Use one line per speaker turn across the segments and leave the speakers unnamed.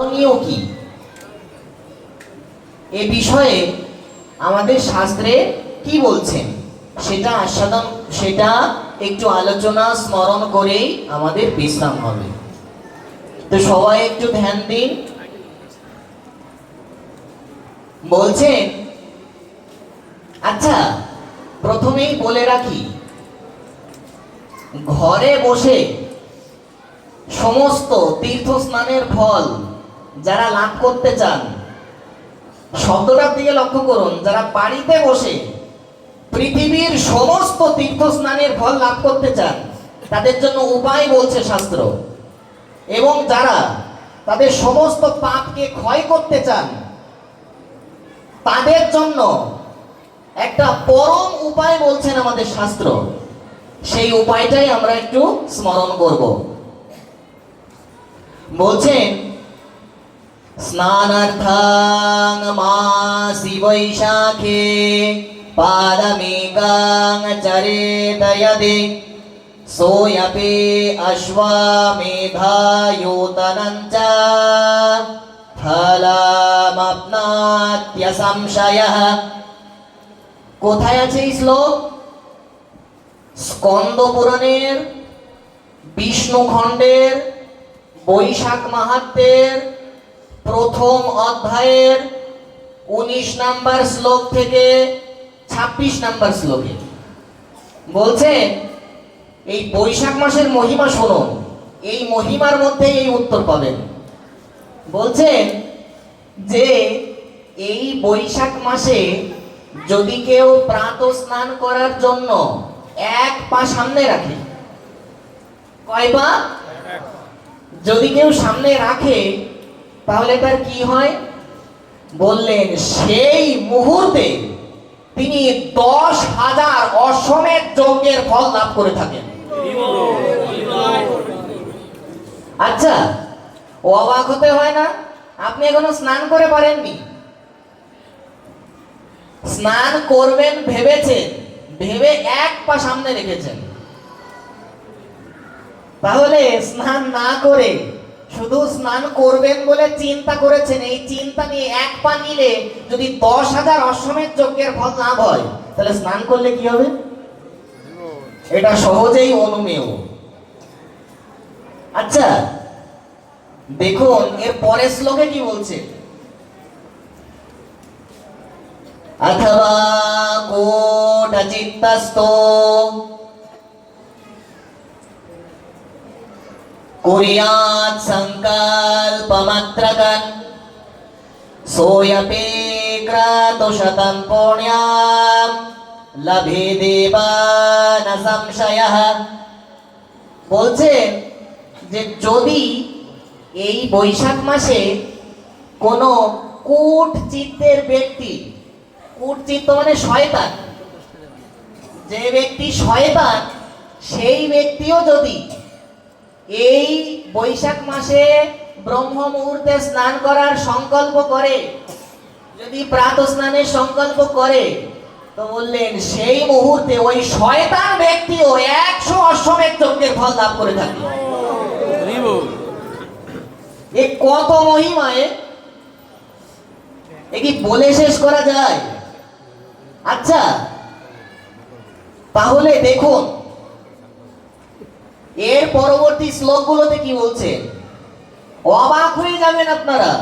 কি? এ বিষয়ে আমাদের শাস্ত্রে কি বলছেন? সেটা আস্বাদন, সেটা একটু আলোচনা, স্মরণ করেই আমাদের বিশ্রাম হবে। তো সবাই একটু ধ্যান দিন। বলছেন আচ্ছা প্রথমেই বলে রাখি, ঘরে বসে সমস্ত তীর্থ স্নানের ফল যারা লাভ করতে চান শব্দটার দিকে লক্ষ্য করুন, যারা বাড়িতে বসে পৃথিবীর সমস্ত তীর্থ স্নানের ফল লাভ করতে চান, তাদের জন্য উপায় বলছে শাস্ত্র। এবং যারা তাদের সমস্ত পাপকে ক্ষয় করতে চান, তাদের জন্য একটা পরম উপায় বলছেন আমাদের শাস্ত্র। সেই উপায়টাই আমরা একটু স্মরণ করব। বলছেন স্নানার্থাং মাসি বৈশাখে পাদমেকাং চরেতয়দে সোয়পে অশ্বামেধায়োতনং চ ফলমাপ্নাত্য সংশয়ঃ কোথায় আছে এই শ্লোক স্কন্দ পুরাণের বিষ্ণু খণ্ডের বৈশাখ মাহাত্মের প্রথম অধ্যায়ের উনিশ নাম্বার শ্লোক থেকে ছাব্বিশ নাম্বার শ্লোকে। বলছে এই বৈশাখ মাসের মহিমা শুনুন এই মহিমার মধ্যে এই উত্তর পাবেন। বলছেন যে এই বৈশাখ মাসে যদি কেউ প্রাত স্নান করার জন্য এক পা সামনে রাখে কয় পা। যদি কেউ সামনে রাখে তাহলে তার কি হয়? বললেন, সেই মুহূর্তে তিনি দশ হাজার অশ্বমেধ যজ্ঞের ফল লাভ করে থাকেন। আচ্ছা অবাক হতে হয় না? আপনি এখনও স্নান করে পারেননি? স্নান করবেন ভেবেছেন, ভেবে এক পা সামনে রেখেছেন। তাহলে স্নান না করে শুধু স্নান করবেন বলে চিন্তা করেছেন, এই চিন্তা নিয়ে এক পা নিলে যদি দশ হাজার অশ্বমেধ যজ্ঞের ফল লাভ হয়, তাহলে স্নান করলে কি হবে? এটা সহজেই অনুমেয়। আচ্ছা দেখুন, এর পরের শ্লোকে কি বলছে? অথবা কোট চিত্তস্ত কুর্যাৎ সংকল্পমত্রকন সোয়পে ক্রাতু শতম পুণ্যাম লভে দেবান সংশয়ঃ বলছেন যে যদি এই বৈশাখ মাসে কোনো কূট চিত্তের ব্যক্তি, কূট চিত্ত মানে শয়তান, যে ব্যক্তি শয়তান, সেই ব্যক্তিও যদি এই বৈশাখ মাসে ব্রহ্ম মুহূর্তে স্নান করার সংকল্প করে। যদি প্রাত স্নানের সংকল্প করে তো বললেন সেই মুহূর্তে ওই শয়তান ব্যক্তিও একশো অশ্বমেধ যজ্ঞের ফল লাভ করে থাকে। এ কত মহিমায় এ কি বলে শেষ করা যায়? আচ্ছা তাহলে দেখুন এর পরবর্তী শ্লোকগুলোতে কি বলছেন অবাক হয়ে যাবেন আপনারা।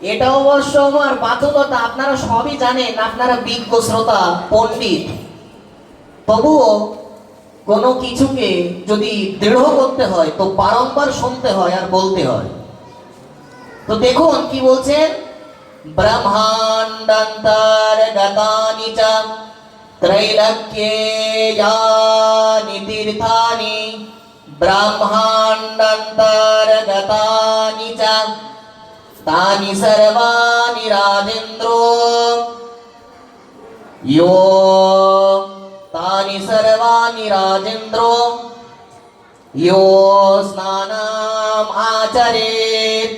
এটা অবশ্য আমার বাধ্যতা, আপনারা সবই জানেন, আপনারা বিজ্ঞ শ্রোতা, পণ্ডিত। তবুও কোনো কিছুকে যদি দৃঢ় করতে হয়, তো বারম্বার শুনতে হয় আর বলতে হয়। তো দেখুন কি বলছেন ব্রহ্মাণ্ডান্তর গতানি চ ত্রৈলক্যে যানি তীর্থানি। ब्रह्माण्डान्तर् गतानि च तानि सर्वाणि राजेन्द्रो यो तानि सर्वाणि राजेन्द्रो यो স্নানাম আচরেত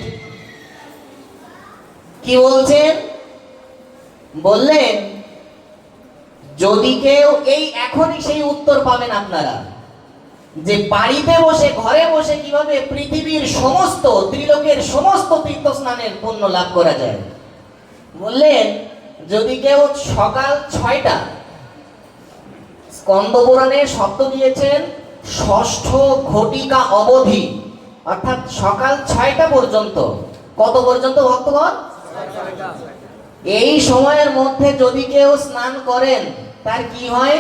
কি বলছেন বললেন যদি কেউ এই এখনই সেই উত্তর পাবেন আপনারা যে বাড়িতে বসে ঘরে বসে কীভাবে পৃথিবীর সমস্ত ত্রিলোকের সমস্ত তীর্থ স্নানের পুণ্য লাভ করা যায়? বললেন যদি কেউ সকাল ছয়টা স্কন্দ পুরাণে শব্দ দিয়েছেন ষষ্ঠ ঘটিকা অবধি অর্থাৎ সকাল ছয়টা পর্যন্ত কত পর্যন্ত ভক্তগণ? এই সময়ের মধ্যে যদি কেউ স্নান করেন তার কি হয়?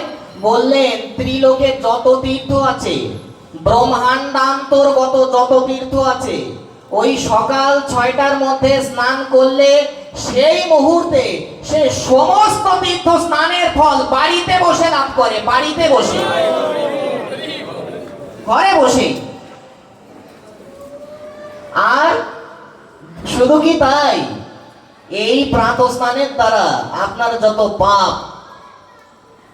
বললেন, ত্রিলোকে যত তীর্থ আছে ব্রহ্মাণ্ডান্তর্গত যত তীর্থ আছে, ওই সকাল ছয়টার মধ্যে স্নান করলে সেই মুহূর্তে সে সমস্ত তীর্থ স্নানের ফল বাড়িতে বসে লাভ করে, বাড়িতে বসে। ঘরে বসে। আর শুধু কি তাই? এই প্রাত স্নানের দ্বারা আপনার যত পাপ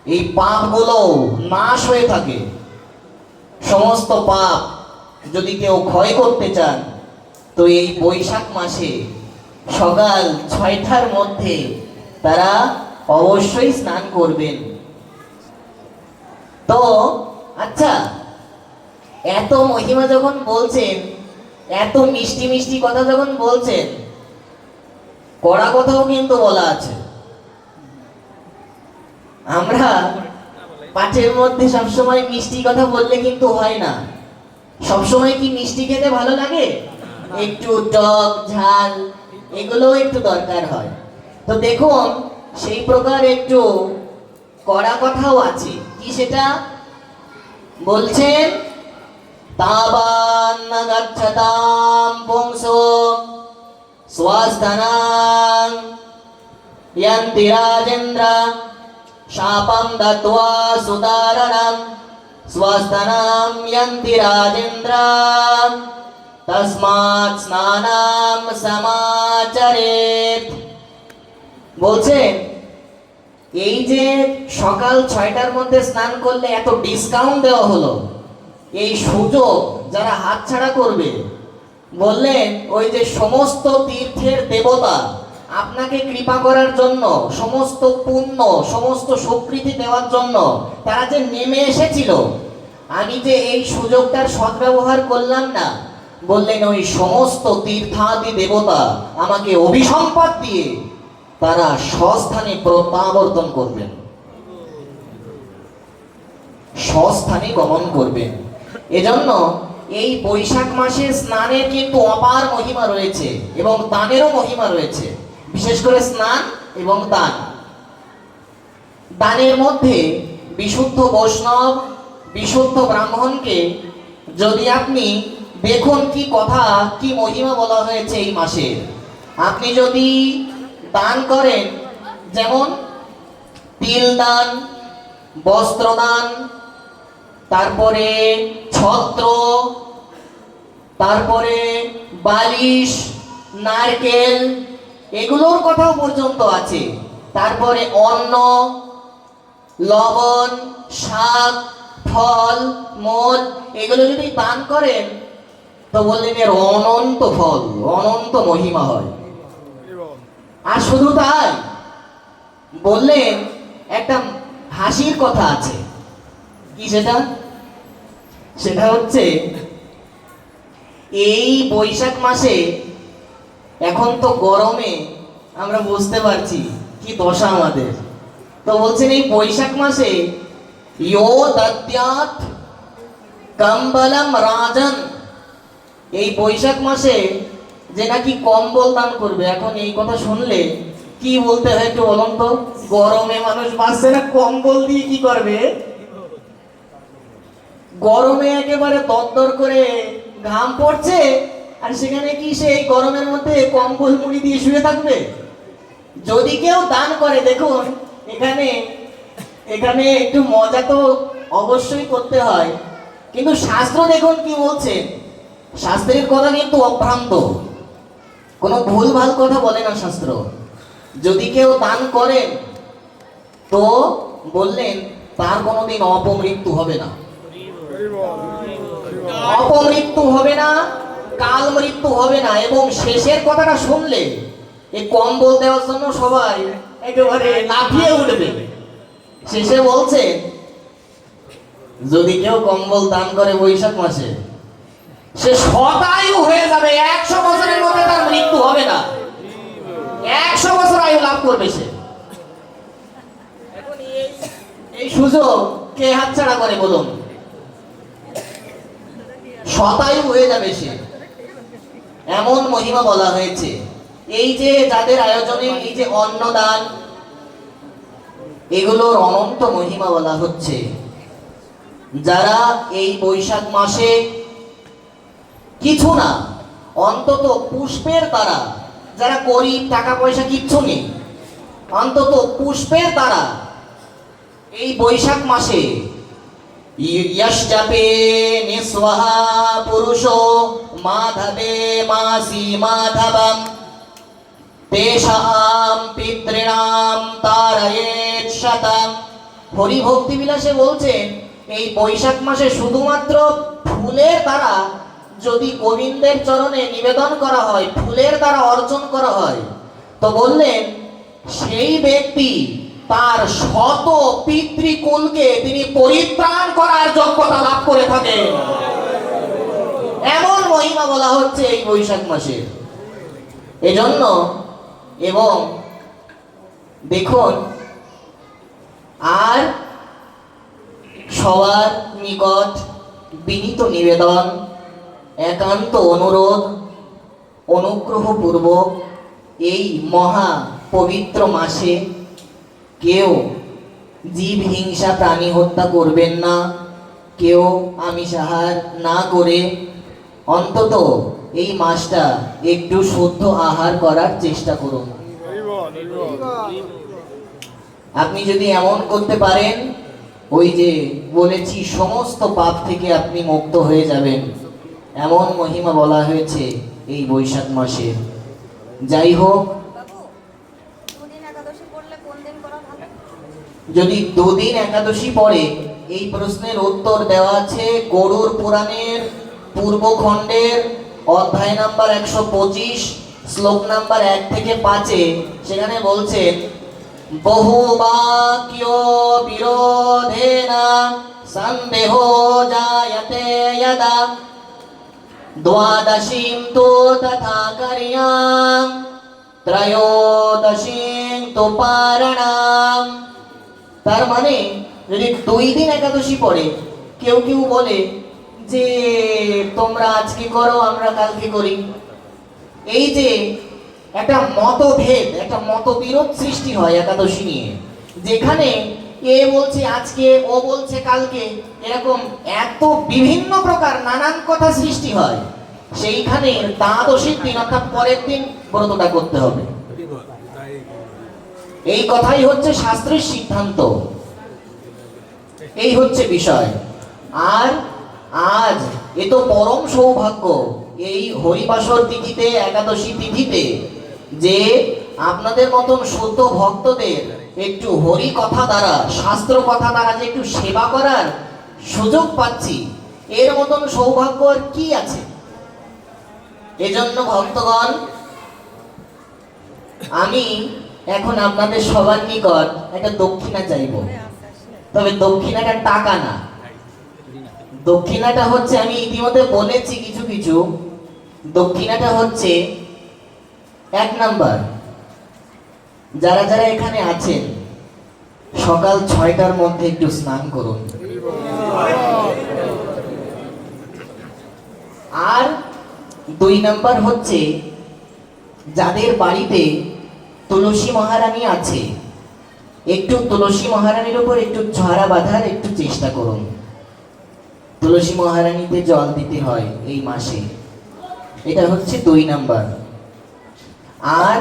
এই পাপগুলো নাশ হয়ে থাকে। সমস্ত পাপ যদি কেউ ক্ষয় করতে চান, তো এই বৈশাখ মাসে সকাল ছয়টার মধ্যে তারা অবশ্যই স্নান করবেন। তো আচ্ছা এত মহিমা যখন বলছেন, এত মিষ্টি মিষ্টি কথা যখন বলছেন, কড়া কথাও কিন্তু বলা আছে। আমরা পাঠের মধ্যে সবসময় মিষ্টি কথা বললে কিন্তু হয় না। সবসময় কি মিষ্টি খেতে ভালো লাগে? একটু টক, ঝাল এগুলো একটু দরকার হয়। তো দেখুন, সেই প্রকার একটু কড়া কথাও আছে। কি সেটা? বলছেন, তাবান গচ্ছতাম বংশ স্বাস্থানাং ইয়ান্তি রাজেন্দ্রা शापं दत्त्वा सुदारणं स्वस्तनं यन्ति राजेन्द्र तस्मात् स्नानां समाचरेत् বলছেন এই যে সকাল ছয়টার মধ্যে স্নান করলে এত ডিসকাউন্ট দেওয়া হলো এই সুযোগ যারা হাতছাড়া করবে বললেন ওই যে সমস্ত তীর্থের দেবতা আপনাকে কৃপা করার জন্য, সমস্ত পুণ্য, সমস্ত স্বীকৃতি দেওয়ার জন্য তারা যে নেমে এসেছিল, আমি যে এই সুযোগটার সদ্ব্যবহার করলাম না, বললেন ওই সমস্ত তীর্থাদি দেবতা আমাকে অভিসম্পাদ দিয়ে তারা স্বস্থানে প্রত্যাবর্তন করবেন। স্বস্থানে গমন করবেন। এজন্য এই বৈশাখ মাসে স্নানের কিন্তু অপার মহিমা রয়েছে এবং দানেরও মহিমা রয়েছে। বিশেষ করে স্নান এবং দান। দানের মধ্যে বিশুদ্ধ বৈষ্ণব, বিশুদ্ধ ব্রাহ্মণকে যদি আপনি দেখুন কি কথা, কি মহিমা বলা হয়েছে এই মাসে। আপনি যদি দান করেন, যেমন তিল দান, বস্ত্র দান, তারপরে ছত্র, তারপরে বালিশ, নারকেল এগুলোর কথাও পর্যন্ত আছে। তারপরে অন্ন, লবণ, শাক, ফল, মদ, এগুলো যদি পান করেন, তো বললেন এর অনন্ত ফল, অনন্ত মহিমা হয়। আর শুধু তাই, বললেন একটা হাসির কথা আছে। কি সেটা? সেটা হচ্ছে, এই বৈশাখ মাসে এখন তো গরমে আমরা বুঝতে পারছি কি দশা আমাদের। তো বলছেন এই বৈশাখ মাসে ইয়ো কম্বলম রাজন। এই বৈশাখ মাসে যে নাকি কম্বল দান করবে। এখন এই কথা শুনলে কি বলতে হয় একটু বলুন তো? গরমে মানুষ বাঁচছে না, কম্বল দিয়ে কি করবে? গরমে একেবারে দরদর করে ঘাম পড়ছে আর সেখানে কি সে এই গরমের মধ্যে কম্বল মুড়ি দিয়ে শুয়ে থাকবে? যদি কেউ দান করে দেখুন এখানে এখানে একটু মজা তো অবশ্যই করতে হয়। কিন্তু শাস্ত্র দেখুন কি বলছে? শাস্ত্রের কথা কিন্তু অভ্রান্ত। কোনো ভুল ভালো কথা বলে না শাস্ত্র। যদি কেউ দান করেন তো বললেন তার কোনোদিন অপমৃত্যু হবে না। অপমৃত্যু হবে না কাল মৃত্যু হবে না, এবং শেষের কথাটা শুনলে এই কম্বল দেওয়ার জন্য সবাই একেবারে লাফিয়ে উঠবে। শেষে বলছে, যদি কেউ কম্বল দান করে বৈশাখ মাসে, সে শতায়ু হয়ে যাবে, একশো বছরের মধ্যে তার মৃত্যু হবে না। একশো বছর আয়ু লাভ করবে সে। এই- সুযোগ কে হাতছাড়া করে বলুন? শতায়ু হয়ে যাবে সে। এমন মহিমা বলা হয়েছে। এই যে যাদের আয়োজনে এই যে অন্নদান এগুলোর অনন্ত মহিমা বলা হচ্ছে। যারা এই বৈশাখ মাসে কিছু না, অন্তত পুষ্পের তারা, যারা গরিব টাকা পয়সা কিচ্ছু নেই, অন্তত পুষ্পের তারা এই বৈশাখ মাসে ইয়াস যাবে নিঃস্বাহা পুরুষ माधवे मासी माधवम् তেষাম পিতৃণাম তারয়েত শতম হরি ভক্তি বিলাসে বলছেন এই বৈশাখ মাসে শুধুমাত্র ফুলের দ্বারা যদি গোবিন্দের চরণে নিবেদন করা হয় ফুলের দ্বারা অর্জন করা হয় তো বললেন সেই ব্যক্তি তার শত পিতৃকুলকে তিনি পরিত্রাণ করার যোগ্যতা লাভ করে থাকেন এমন মহিমা বলা হচ্ছে এই বৈশাখ মাসের এজন্য এবং দেখুন, আর সবার নিকট বিনীত নিবেদন, একান্ত অনুরোধ, অনুগ্রহপূর্বক এই মহা পবিত্র মাসে কেউ জীব হিংসা প্রাণী হত্যা করবেন না। কেউ আমিষাহার না করে অন্তত এই মাসটা একটু শুদ্ধ আহার করার চেষ্টা করুন। আপনি যদি এমন করতে পারেন, ওই যে বলেছি, সমস্ত পাপ থেকে আপনি মুক্ত হয়ে যাবেন। এমন মহিমা বলা হয়েছে এই বৈশাখ মাসে। যাই হোক, যদি দুদিন একাদশী পরে এই প্রশ্নের উত্তর দেওয়া আছে গরুর পুরাণের পূর্ব খণ্ডের অধ্যায় নাম্বার একশো পঁচিশ, শ্লোক নাম্বার এক থেকে পাঁচে সেখানে বলছেন বহু বাক্য বিরোধেন সন্দেহ জায়তে যদা। দ্বাদশীম তো তথা কর্যাম, ত্রয়োদশীম তো পারণাম তার মানে যদি দুই দিন একাদশী পড়ে, কেউ কেউ বলে যে তোমরা আজকে করো, আমরা কালকে করি। এই যে একটা মতভেদ, একটা মতবিরোধ সৃষ্টি হয় একাদশী নিয়ে। যেখানে এ বলছে আজকে, ও বলছে কালকে, এরকম এত বিভিন্ন প্রকার নানান কথা সৃষ্টি হয়। সেইখানে দ্বাদশীর দিন অর্থাৎ পরের দিন ব্রতটা করতে হবে। এই কথাই হচ্ছে শাস্ত্রের সিদ্ধান্ত। এই হচ্ছে বিষয়। আর আজ এ তো পরম সৌভাগ্য, এই হরিবাসর তিথিতে, একাদশী তিথিতে, যে আপনাদের মতন শুদ্ধ ভক্তদের একটু হরি কথা দ্বারা শাস্ত্র কথা দ্বারা যে একটু সেবা করার সুযোগ পাচ্ছি, এর মতন সৌভাগ্য আর কি আছে? এজন্য ভক্তগণ, আমি এখন আপনাদের সবার নিকট একটা দক্ষিণা চাইব। তবে দক্ষিণাটা টাকা না। দক্ষিণাটা হচ্ছে, আমি ইতিমধ্যে বলেছি কিছু কিছু, দক্ষিণাটা হচ্ছে এক নাম্বার। যারা যারা এখানে আছেন, সকাল ছয়টার মধ্যে একটু স্নান করুন। আর দুই নাম্বার হচ্ছে, যাদের বাড়িতে তুলসী মহারানী আছে, একটু তুলসী মহারানীর উপর একটু ঝরা বাঁধার একটু চেষ্টা করুন। তুলসী মহারানীতে জল দিতে হয় এই মাসে। এটা হচ্ছে দুই নাম্বার। আর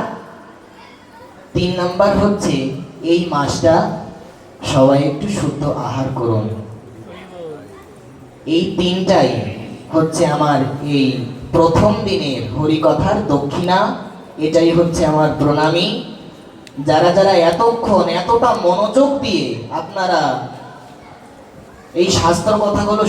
তিন নাম্বার হচ্ছে এই মাসটা সবাই একটু শুদ্ধ আহার করুন। এই তিনটাই হচ্ছে আমার এই প্রথম দিনের হরিকথার দক্ষিণা। এটাই হচ্ছে আমার প্রণামী। যারা যারা এতক্ষণ এতটা মনোযোগ দিয়ে আপনারা এই শাস্ত্র কথাগুলো